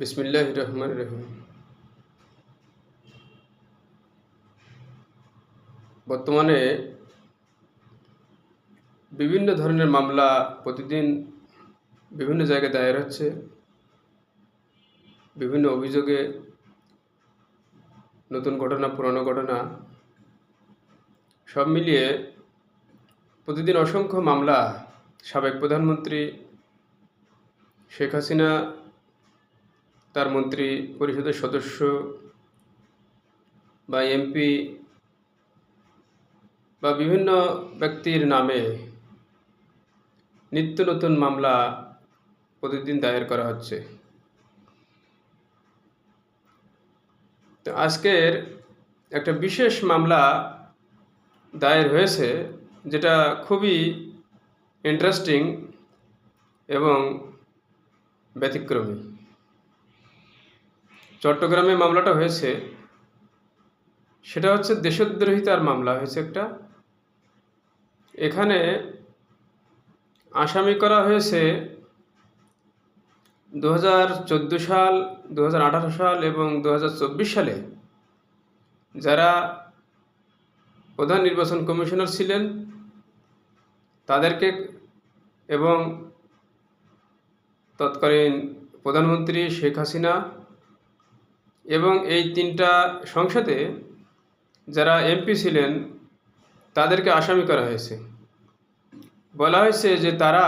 বিসমিল্লাহ রহমান রহিম বর্তমানে বিভিন্ন ধরনের মামলা প্রতিদিন বিভিন্ন জায়গায় দায়ের হচ্ছে। বিভিন্ন অভিযোগে নতুন ঘটনা, পুরনো ঘটনা সব মিলিয়ে প্রতিদিন অসংখ্য মামলা সাবেক প্রধানমন্ত্রী শেখ হাসিনা তার মন্ত্রী পরিষদের সদস্য বা এমপি বা বিভিন্ন ব্যক্তির নামে নিত্য নতুন মামলা প্রতিদিন দায়ের করা হচ্ছে। তো আজকের একটা বিশেষ মামলা দায়ের হয়েছে, যেটা খুবই ইন্টারেস্টিং এবং ব্যতিক্রমী। চট্টগ্রামে মামলাটা হয়েছে, সেটা হচ্ছে দেশদ্রোহিতার মামলা হয়েছে একটা। এখানে আসামি করা হয়েছে দু হাজার চোদ্দ সাল দু সাল এবং দু হাজার চব্বিশ সালে। যারা প্রধান নির্বাচন কমিশনার ছিলেন, তাদেরকে এবং তৎকালীন প্রধানমন্ত্রী শেখ হাসিনা এবং এই তিনটা সংসদে যারা এমপি ছিলেন, তাদেরকে আসামি করা হয়েছে। বলা হয়েছে যে তারা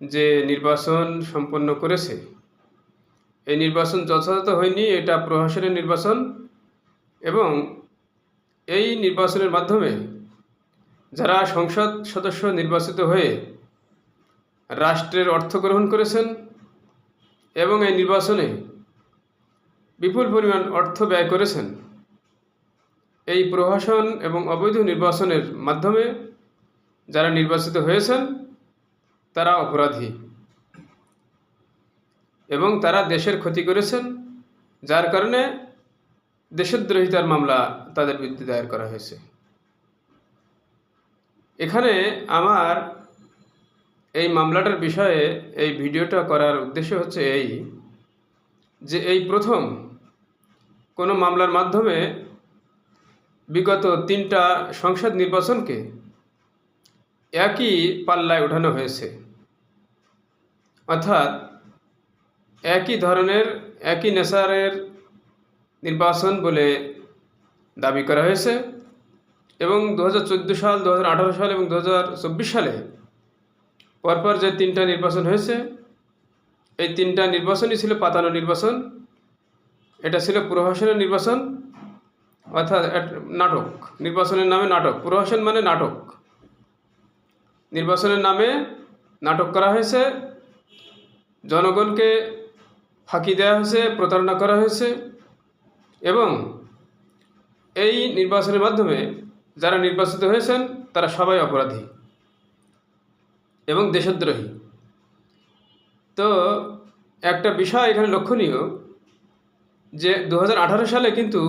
যে নির্বাচন সম্পন্ন করেছে, এই নির্বাচন যথাযথ হয়নি, এটা প্রহসনের নির্বাচন এবং এই নির্বাচনের মাধ্যমে যারা সংসদ সদস্য নির্বাচিত হয়ে রাষ্ট্রের অর্থ গ্রহণ করেছেন এবং এই নির্বাচনে বিপুল পরিমাণ অর্থ ব্যয় করেছেন। এই প্রহসন এবং অবৈধ নির্বাচনের মাধ্যমে যারা নির্বাচিত হয়েছেন, তারা অপরাধী এবং তারা দেশের ক্ষতি করেছেন, যার কারণে দেশদ্রোহিতার মামলা তাদের বিরুদ্ধে দায়ের করা হয়েছে। এখানে আমার এই মামলাটার বিষয়ে এই ভিডিওটা করার উদ্দেশ্য হচ্ছে এই যে এই প্রথম কোনো মামলার মাধ্যমে বিগত তিনটা সংসদ নির্বাচনকে একই পাল্লায় ওঠানো হয়েছে। অর্থাৎ একই ধরনের, একই নেশারের নির্বাচন বলে দাবি করা হয়েছে এবং দু হাজার চোদ্দ সাল দু হাজার আঠারো সাল এবং দু হাজার চব্বিশ সালে পরপর যে তিনটা নির্বাচন হয়েছে, এই তিনটা নির্বাচনই ছিল পাতানো নির্বাচন। এটা ছিল প্রহসনের নির্বাচন, অর্থাৎ নাটক। নির্বাচনের নামে নাটক। প্রহসন মানে নাটক। নির্বাচনের নামে নাটক করা হয়েছে। জনগণকে ফাঁকি দেওয়া হয়েছে, প্রতারণা করা হয়েছে এবং এই নির্বাচনের মাধ্যমে যারা নির্বাচিত হয়েছেন, তারা সবাই অপরাধী এবং দেশদ্রোহী। তো একটা বিষয় এখানে লক্ষণীয় যে দু হাজার আঠারো সালে কিন্তু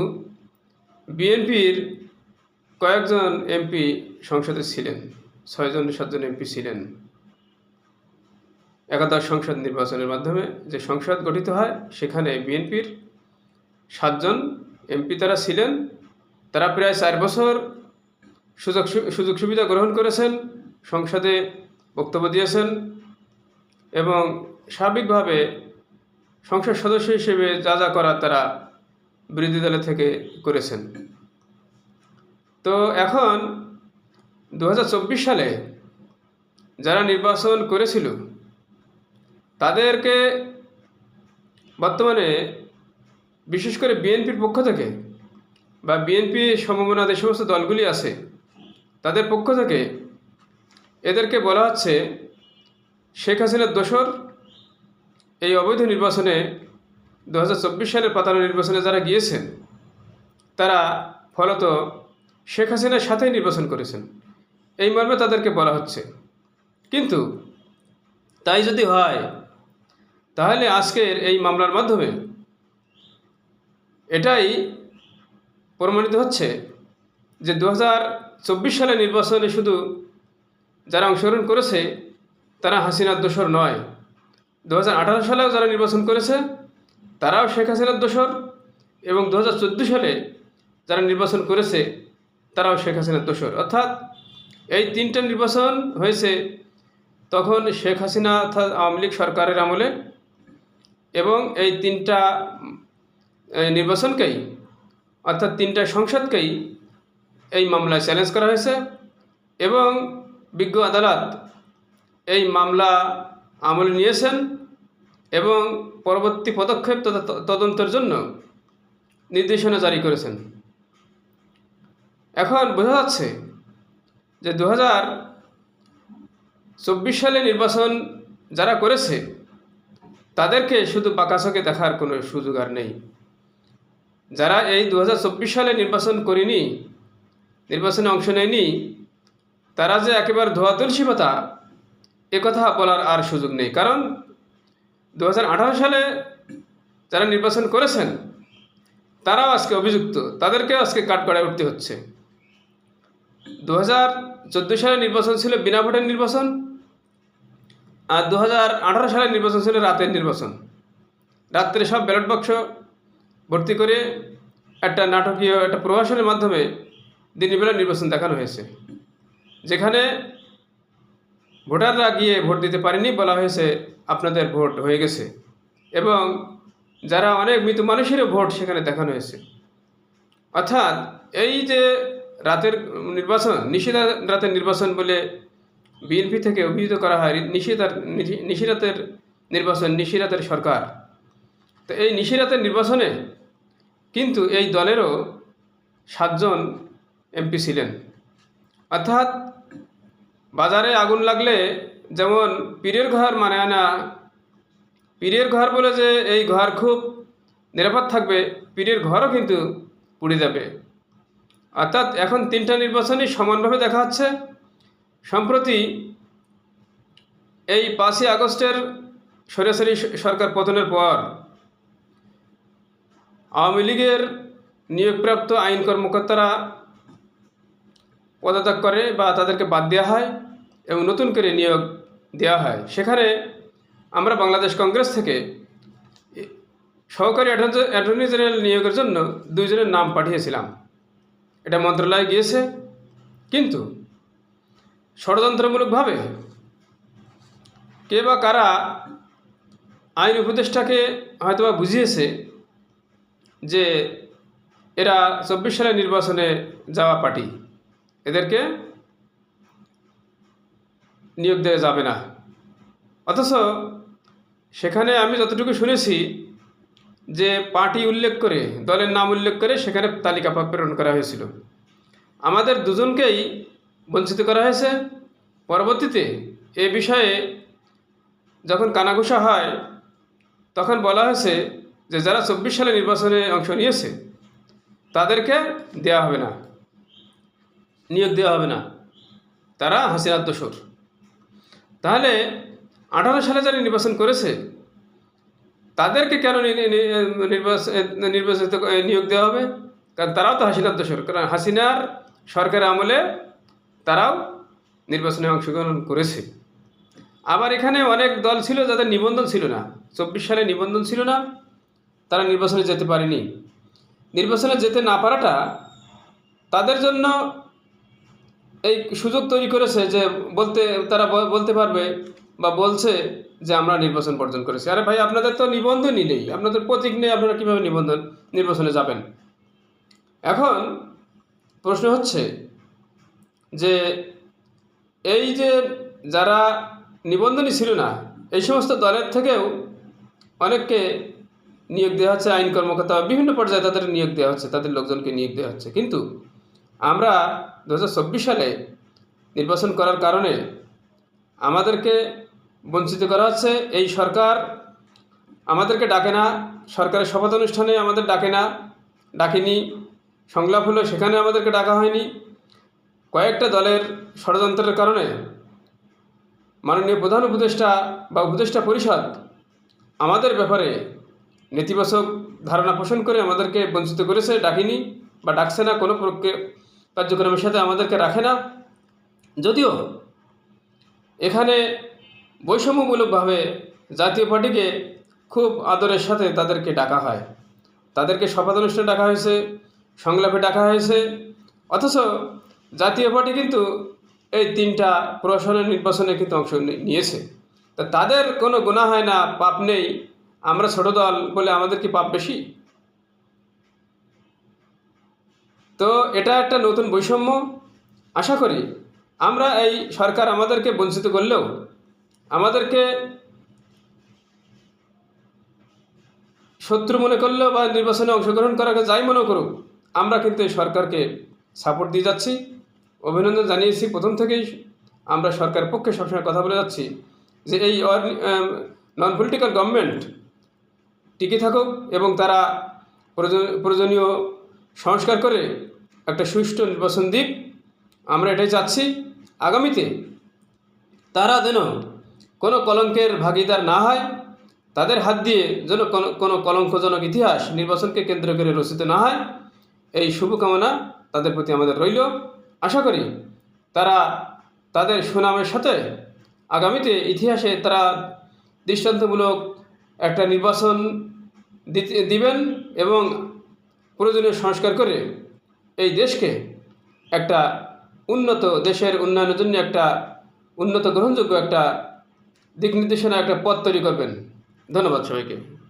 বিএনপির কয়েকজন এমপি সংসদে ছিলেন, ছয়জন সাতজন এমপি ছিলেন। একাদশ সংসদ নির্বাচনের মাধ্যমে যে সংসদ গঠিত হয়, সেখানে বিএনপির সাতজন এমপি তারা ছিলেন। তারা প্রায় চার বছর সুযোগ সুযোগ সুবিধা গ্রহণ করেছেন, সংসদে বক্তব্য দিয়েছেন এবং স্বাভাবিকভাবে সংসদ সদস্য হিসেবে যা যা করার তারা বিরোধী দলের থেকে করেছেন। তো এখন দু হাজার চব্বিশ সালে যারা নির্বাচন করেছিল, তাদেরকে বর্তমানে বিশেষ করে বিএনপির পক্ষ থেকে বা বিএনপি সমমনা যে সমস্ত দলগুলি আছে, তাদের পক্ষ থেকে এদেরকে বলা হচ্ছে শেখ হাসিনার দোসর এই অবৈধ নির্বাচনে দু হাজার চব্বিশ সালের পাতানো নির্বাচনে যারা গিয়েছেন, তারা ফলত শেখ হাসিনার সাথেই নির্বাচন করেছেন। এই মর্মে তাদেরকে বলা হচ্ছে। কিন্তু তাই যদি হয়, তাহলে আজকের এই মামলার মাধ্যমে এটাই প্রমাণিত হচ্ছে যে দু সালে নির্বাচনে শুধু যারা অংশগ্রহণ করেছে, তারা হাসিনার দোসর নয়। দু হাজার আঠারো সালেও যারা নির্বাচন করেছে, তারাও শেখ হাসিনার দোসর এবং দু হাজার চোদ্দ সালে যারা নির্বাচন করেছে, তারাও শেখ হাসিনার দোসর অর্থাৎ এই তিনটা নির্বাচন হয়েছে তখন শেখ হাসিনা অর্থাৎ আওয়ামী লীগ সরকারের আমলে এবং এই তিনটা নির্বাচনকেই, অর্থাৎ তিনটা সংসদকেই এই মামলায় চ্যালেঞ্জ করা হয়েছে এবং বিজ্ঞ আদালত এই মামলা আমলে নিয়েছেন এবং পরবর্তী পদক্ষেপ তদন্তের জন্য নির্দেশনা জারি করেছেন। এখন বোঝা যাচ্ছে যে দু চব্বিশ সালে নির্বাচন যারা করেছে, তাদেরকে শুধু বাকাসকে দেখার কোনো সুযোগ আর নেই। যারা এই দু হাজার চব্বিশ সালে নির্বাচন করেনি, নির্বাচনে অংশ নেয়নি, তারা যে একেবারে ধোয়া তুলসী কথা বলার আর সুযোগ নেই। কারণ দু হাজার আঠারো সালে যারা নির্বাচন করেছেন, তারাও আজকে অভিযুক্ত। তাদেরকে আজকে কাঠগড়ায় উঠতে হচ্ছে। দু হাজার চোদ্দ সালে নির্বাচন ছিল বিনা ভোটের নির্বাচন আর দু সালের নির্বাচন ছিল রাতের নির্বাচন। রাত্রে সব ব্যালট বাক্স ভর্তি করে একটা নাটকীয়, একটা প্রভাষণের মাধ্যমে দিনের বেলা নির্বাচন দেখানো হয়েছে। যেখানে ভোটাররা গিয়ে ভোট দিতে পারেনি বলা হয়েছে আপনাদের ভোট হয়ে গেছে। এবং যারা অনেক মৃত মানুষেরও ভোট সেখানে দেখানো হয়েছে। অর্থাৎ এই যে রাতের নির্বাচন নিষেধা রাতের নির্বাচন বলে বিএনপি থেকে অভিহিত করা হয়, নিষেধার নিশিরাতের নির্বাচন নিশিরাতের সরকার। তো এই নিশিরাতের নির্বাচনে কিন্তু এই দলেরও সাতজন এমপি ছিলেন। অর্থাৎ বাজারে আগুন লাগলে যেমন পীরের ঘর মানে আনা পীরের ঘর বলে যে এই ঘর খুব নিরাপদ থাকবে, পীরের ঘরও কিন্তু পুড়ে যাবে। অর্থাৎ এখন তিনটা নির্বাচনই সমানভাবে দেখা হচ্ছে সম্প্রতি এই পাঁচই আগস্টের সরাসরি সরকার পতনের পর আওয়ামী লীগের নিয়োগপ্রাপ্ত আইন কর্মকর্তারা পদত্যাগ করে বা তাদেরকে বাদ দেওয়া হয় এবং নতুন করে নিয়োগ দেওয়া হয়। সেখানে আমরা বাংলাদেশ কংগ্রেস থেকে সহকারী অ্যাটর্নি জেনারেল নিয়োগের জন্য দুইজনের নাম পাঠিয়েছিলাম। এটা মন্ত্রণালয়ে গিয়েছে। কিন্তু ষড়যন্ত্রমূলকভাবে কে বা কারা আইন উপদেষ্টাকে হয়তোবা বুঝিয়েছে যে এরা চব্বিশ সালের নির্বাচনে যাওয়া পার্টি। এদেরকে নিয়োগ দেওয়া যাবে না। অথচ সেখানে আমি যতটুকু শুনেছি যে পার্টি উল্লেখ করে, দলের নাম উল্লেখ করে সেখানে তালিকা প্রেরণ করা হয়েছিল। আমাদের দুজনকেই বঞ্চিত করা হয়েছে। পরবর্তীতে এ বিষয়ে যখন কানাঘুষা হয়, তখন বলা হয়েছে যে যারা চব্বিশ সালে নির্বাচনে অংশ নিয়েছে, তাদেরকে দেওয়া হবে না। নিয়োগ দেওয়া হবে না। তারা হাসিনার দোসর তাহলে আঠারো সালে যারা নির্বাচন করেছে, তাদেরকে কেন নির্বাচিত নিয়োগ দেওয়া হবে? কারণ তারাও তো হাসিনার দোসর কারণ হাসিনার সরকারের আমলে তারাও নির্বাচনে অংশগ্রহণ করেছে। আবার এখানে অনেক দল ছিল যাদের নিবন্ধন ছিল না। চব্বিশ সালে নিবন্ধন ছিল না। তারা নির্বাচনে যেতে পারেনি। নির্বাচনে যেতে না পারাটা তাদের জন্য এই সুযোগ তৈরি করেছে যে বলতে, তারা বলতে পারবে বা বলছে যে আমরা নির্বাচন বর্জন করেছি। আরে ভাই, আপনাদের তো নিবন্ধনই নেই। আপনাদের প্রতীক নেই, আপনারা কীভাবে নিবন্ধন, নির্বাচনে যাবেন? এখন প্রশ্ন হচ্ছে যে এই যে যারা নিবন্ধনই ছিল না, এই সমস্ত দলের থেকেও অনেককে নিয়োগ দেওয়া হচ্ছে, আইন কর্মকর্তা, বিভিন্ন পর্যায়ে তাদের নিয়োগ দেওয়া হচ্ছে, তাদের লোকজনকে নিয়োগ দেওয়া হচ্ছে। কিন্তু আমরা দু হাজার চব্বিশ সালে নির্বাচন করার কারণে আমাদেরকে বঞ্চিত করা হচ্ছে। এই সরকার আমাদেরকে ডাকে না। সরকারের শপথ অনুষ্ঠানে আমাদের ডাকে না। ডাকেনি। সংলাপ হলো, সেখানে আমাদেরকে ডাকা হয়নি। কয়েকটা দলের ষড়যন্ত্রের কারণে মাননীয় প্রধান উপদেষ্টা বা উপদেষ্টা পরিষদ আমাদের ব্যাপারে নেতিবাচক ধারণা পোষণ করে আমাদেরকে বঞ্চিত করেছে, ডাকিনি বা ডাকছে না কোনো কার্যক্রমের সাথে আমাদেরকে রাখে না। যদিও এখানে বৈষম্যমূলকভাবে জাতীয় পার্টিকে খুব আদরের সাথে তাদেরকে ডাকা হয়। তাদেরকে শপথ অনুষ্ঠানে ডাকা হয়েছে, সংলাপে ডাকা হয়েছে। অথচ জাতীয় পার্টি কিন্তু এই তিনটা প্রশাসনের নির্বাচনে কিন্তু অংশ নিয়েছে। তা তাদের কোনো গুণা হয় না, পাপ নেই। আমরা ছোট দল বলে আমাদের কি পাপ বেশি? তো এটা একটা নতুন বৈষম্য। আশা করি আমরা এই সরকার আমাদেরকে বঞ্চিত করলেও আমাদেরকে শত্রু মনে করলেও বা নির্বাচনে অংশগ্রহণ করাকে যাই মনে করুক, আমরা কিন্তু এই সরকারকে সাপোর্ট দিয়ে যাচ্ছি। অভিনন্দন জানিয়েছি প্রথম থেকেই। আমরা সরকারের পক্ষে সবসময় কথা বলে যাচ্ছি যে এই নন পলিটিক্যাল গভর্নমেন্ট টিকে থাকুক এবং তারা প্রয়োজন- প্রয়োজনীয় সংস্কার করে একটা সুষ্ঠু নির্বাচন দিক। আমরা এটাই চাচ্ছি। আগামীতে তারা যেন কোনো কলঙ্কের ভাগিদার না হয়, তাদের হাত দিয়ে যেন কোনো কোনো কলঙ্কজনক ইতিহাস নির্বাচনকে কেন্দ্র করে রচিত না হয়, এই শুভকামনা তাদের প্রতি আমাদের রইল। আশা করি তারা তাদের সুনামের সাথে আগামীতে ইতিহাসে তারা দৃষ্টান্তমূলক একটা নির্বাচন দিবেন এবং প্রয়োজনীয় সংস্কার করে এই দেশকে একটা উন্নত দেশের উন্নয়নের জন্য একটা উন্নত গ্রহণযোগ্য একটা দিক নির্দেশনা, একটা পথ তৈরি করবেন। ধন্যবাদ সবাইকে।